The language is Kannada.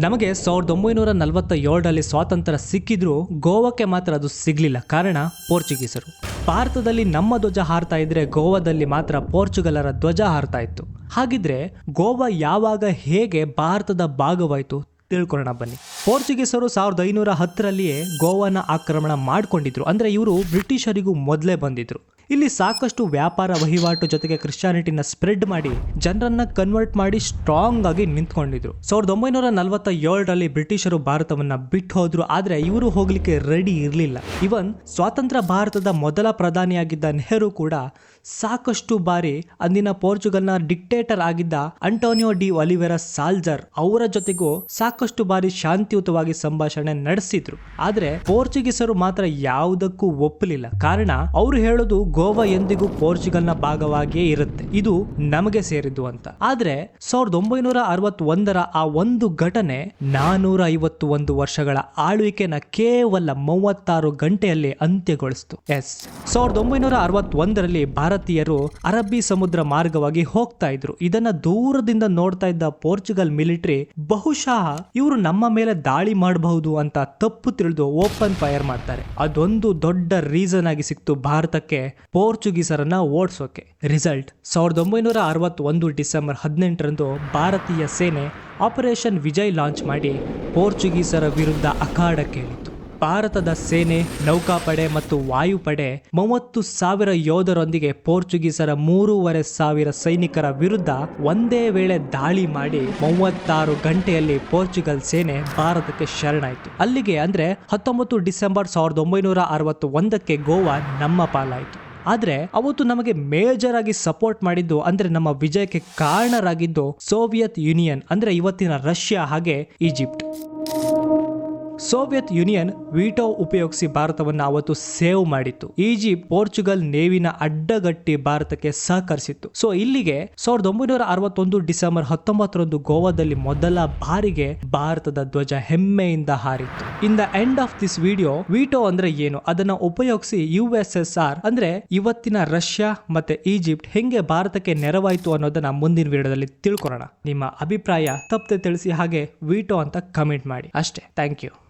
ನಮಗೆ ಸಾವಿರದ ಒಂಬೈನೂರ ನಲವತ್ತ ಏಳರಲ್ಲಿ ಸ್ವಾತಂತ್ರ್ಯ ಸಿಕ್ಕಿದ್ರೂ ಗೋವಾಕ್ಕೆ ಮಾತ್ರ ಅದು ಸಿಗಲಿಲ್ಲ. ಕಾರಣ ಪೋರ್ಚುಗೀಸರು. ಭಾರತದಲ್ಲಿ ನಮ್ಮ ಧ್ವಜ ಹಾರ್ತಾ ಇದ್ರೆ ಗೋವಾದಲ್ಲಿ ಮಾತ್ರ ಪೋರ್ಚುಗಲರ ಧ್ವಜ ಹಾರ್ತಾ ಇತ್ತು. ಹಾಗಿದ್ರೆ ಗೋವಾ ಯಾವಾಗ ಹೇಗೆ ಭಾರತದ ಭಾಗವಾಯಿತು ತಿಳ್ಕೊಳ್ಳೋಣ ಬನ್ನಿ. ಪೋರ್ಚುಗೀಸರು ಸಾವಿರದ ಐನೂರ ಹತ್ತರಲ್ಲಿಯೇ ಗೋವಾನ ಆಕ್ರಮಣ ಮಾಡಿಕೊಂಡಿದ್ರು. ಅಂದ್ರೆ ಇವರು ಬ್ರಿಟಿಷರಿಗೂ ಮೊದಲೇ ಬಂದಿದ್ರು. ಇಲ್ಲಿ ಸಾಕಷ್ಟು ವ್ಯಾಪಾರ ವಹಿವಾಟು ಜೊತೆಗೆ ಕ್ರಿಶ್ಚಿಯಾನಿಟಿನ ಸ್ಪ್ರೆಡ್ ಮಾಡಿ ಜನರನ್ನ ಕನ್ವರ್ಟ್ ಮಾಡಿ ಸ್ಟ್ರಾಂಗ್ ಆಗಿ ನಿಂತ್ಕೊಂಡಿದ್ರು. ಸಾವಿರದ ಒಂಬೈನೂರ ನಲವತ್ತ ಏಳರಲ್ಲಿ ಬ್ರಿಟಿಷರು ಭಾರತವನ್ನ ಬಿಟ್ಟು ಹೋದ್ರು, ಆದ್ರೆ ಇವರು ಹೋಗ್ಲಿಕ್ಕೆ ರೆಡಿ ಇರಲಿಲ್ಲ. ಇವನ್ ಸ್ವಾತಂತ್ರ್ಯ ಭಾರತದ ಮೊದಲ ಪ್ರಧಾನಿಯಾಗಿದ್ದ ನೆಹರು ಕೂಡ ಸಾಕಷ್ಟು ಬಾರಿ ಅಂದಿನ ಪೋರ್ಚುಗಲ್ನ ಡಿಕ್ಟೇಟರ್ ಆಗಿದ್ದ ಅಂಟೋನಿಯೋ ಡಿ ಒಲಿವೆರಾ ಸಾಲ್ಜರ್ ಅವರ ಜೊತೆಗೂ ಸಾಕಷ್ಟು ಬಾರಿ ಶಾಂತಿಯುತವಾಗಿ ಸಂಭಾಷಣೆ ನಡೆಸಿದ್ರು. ಆದ್ರೆ ಪೋರ್ಚುಗೀಸರು ಮಾತ್ರ ಯಾವುದಕ್ಕೂ ಒಪ್ಪಲಿಲ್ಲ. ಕಾರಣ, ಅವರು ಹೇಳೋದು ಗೋವಾ ಎಂದಿಗೂ ಪೋರ್ಚುಗಲ್ನ ಭಾಗವಾಗಿಯೇ ಇರುತ್ತೆ. ಇದು ನಮಗೆ ಸೇರಿದ್ದು ಅಂತ. ಆದ್ರೆ ಸಾವಿರದ ಒಂಬೈನೂರ ಅರವತ್ತೊಂದರ ಆ ಒಂದು ಘಟನೆ ನಾನೂರ ಐವತ್ತು ಒಂದು ವರ್ಷಗಳ ಆಳ್ವಿಕೆನ ಕೇವಲ ಮೂವತ್ತಾರು ಗಂಟೆಯಲ್ಲಿ ಅಂತ್ಯಗೊಳಿಸಿತು. ಎಸ್. ಸಾವಿರದ ಒಂಬೈನೂರ ಅರವತ್ತೊಂದರಲ್ಲಿ ಭಾರತೀಯರು ಅರಬ್ಬಿ ಸಮುದ್ರ ಮಾರ್ಗವಾಗಿ ಹೋಗ್ತಾ ಇದ್ರು. ಇದನ್ನ ದೂರದಿಂದ ನೋಡ್ತಾ ಇದ್ದ ಪೋರ್ಚುಗಲ್ ಮಿಲಿಟರಿ ಬಹುಶಃ ಇವರು ನಮ್ಮ ಮೇಲೆ ದಾಳಿ ಮಾಡಬಹುದು ಅಂತ ತಪ್ಪು ತಿಳಿದು ಓಪನ್ ಫೈರ್ ಮಾಡ್ತಾರೆ. ಅದೊಂದು ದೊಡ್ಡ ರೀಸನ್ ಆಗಿ ಸಿಕ್ತು ಭಾರತಕ್ಕೆ. ಪೋರ್ಚುಗೀಸರನ್ನ ಓಡಿಸೋಕೆ. ರಿಸಲ್ಟ್, ಸಾವಿರದ ಒಂಬೈನೂರ ಅರವತ್ತೊಂದು ಡಿಸೆಂಬರ್ ಹದಿನೆಂಟರಂದು ಭಾರತೀಯ ಸೇನೆ ಆಪರೇಷನ್ ವಿಜಯ್ ಲಾಂಚ್ ಮಾಡಿ ಪೋರ್ಚುಗೀಸರ ವಿರುದ್ಧ ಅಖಾಡಕ್ಕೆ ಕೇಳಿತು ಭಾರತದ ಸೇನೆ, ನೌಕಾಪಡೆ ಮತ್ತು ವಾಯುಪಡೆ ಮೂವತ್ತು ಸಾವಿರ ಯೋಧರೊಂದಿಗೆ ಪೋರ್ಚುಗೀಸರ ಮೂರುವರೆ ಸಾವಿರ ಸೈನಿಕರ ವಿರುದ್ಧ ಒಂದೇ ವೇಳೆ ದಾಳಿ ಮಾಡಿ ಮೂವತ್ತಾರು ಗಂಟೆಯಲ್ಲಿ ಪೋರ್ಚುಗಲ್ ಸೇನೆ ಭಾರತಕ್ಕೆ ಶರಣಾಯಿತು. ಅಲ್ಲಿಗೆ ಅಂದ್ರೆ ಹತ್ತೊಂಬತ್ತು ಡಿಸೆಂಬರ್ ಸಾವಿರದ ಒಂಬೈನೂರ ಅರವತ್ತೊಂದಕ್ಕೆ ಗೋವಾ ನಮ್ಮ ಪಾಲಾಯಿತು. ಆದ್ರೆ ಅವತ್ತು ನಮಗೆ ಮೇಜರ್ ಆಗಿ ಸಪೋರ್ಟ್ ಮಾಡಿದ್ದು ಅಂದ್ರೆ ನಮ್ಮ ವಿಜಯಕ್ಕೆ ಕಾರಣರಾಗಿದ್ದು ಸೋವಿಯತ್ ಯೂನಿಯನ್ ಅಂದ್ರೆ ಇವತ್ತಿನ ರಷ್ಯಾ ಹಾಗೆ ಈಜಿಪ್ಟ್. ಸೋವಿಯತ್ ಯೂನಿಯನ್ ವಿಟೋ ಉಪಯೋಗಿಸಿ ಭಾರತವನ್ನು ಅವತ್ತು ಸೇವ್ ಮಾಡಿತ್ತು. ಈಜಿಪ್ಟ್, ಪೋರ್ಚುಗಲ್ ನೇವಿನ ಅಡ್ಡಗಟ್ಟಿ ಭಾರತಕ್ಕೆ ಸಹಕರಿಸಿತ್ತು. ಸೊ, ಇಲ್ಲಿಗೆ ಸಾವಿರದ ಒಂಬೈನೂರ ಅರವತ್ತೊಂದು ಡಿಸೆಂಬರ್ ಹತ್ತೊಂಬತ್ತರಂದು ಗೋವಾದಲ್ಲಿ ಮೊದಲ ಬಾರಿಗೆ ಭಾರತದ ಧ್ವಜ ಹೆಮ್ಮೆಯಿಂದ ಹಾರಿತ್ತು. In the end of this video, veto ಅಂದ್ರೆ ಏನು? ಅದನ್ನ ಉಪಯೋಗಿಸಿ ಯು ಎಸ್ ಎಸ್ ಆರ್ ಅಂದ್ರೆ ಇವತ್ತಿನ ರಷ್ಯಾ ಮತ್ತೆ ಈಜಿಪ್ಟ್ ಹೆಂಗೆ ಭಾರತಕ್ಕೆ ನೆರವಾಯಿತು ಅನ್ನೋದನ್ನ ಮುಂದಿನ ವಿಡಿಯೋದಲ್ಲಿ ತಿಳ್ಕೊಳ್ಳೋಣ. ನಿಮ್ಮ ಅಭಿಪ್ರಾಯ ತಪ್ಪದೆ ತಿಳಿಸಿ ಹಾಗೆ ವಿಟೋ ಅಂತ ಕಮೆಂಟ್ ಮಾಡಿ. ಅಷ್ಟೇ. Thank you.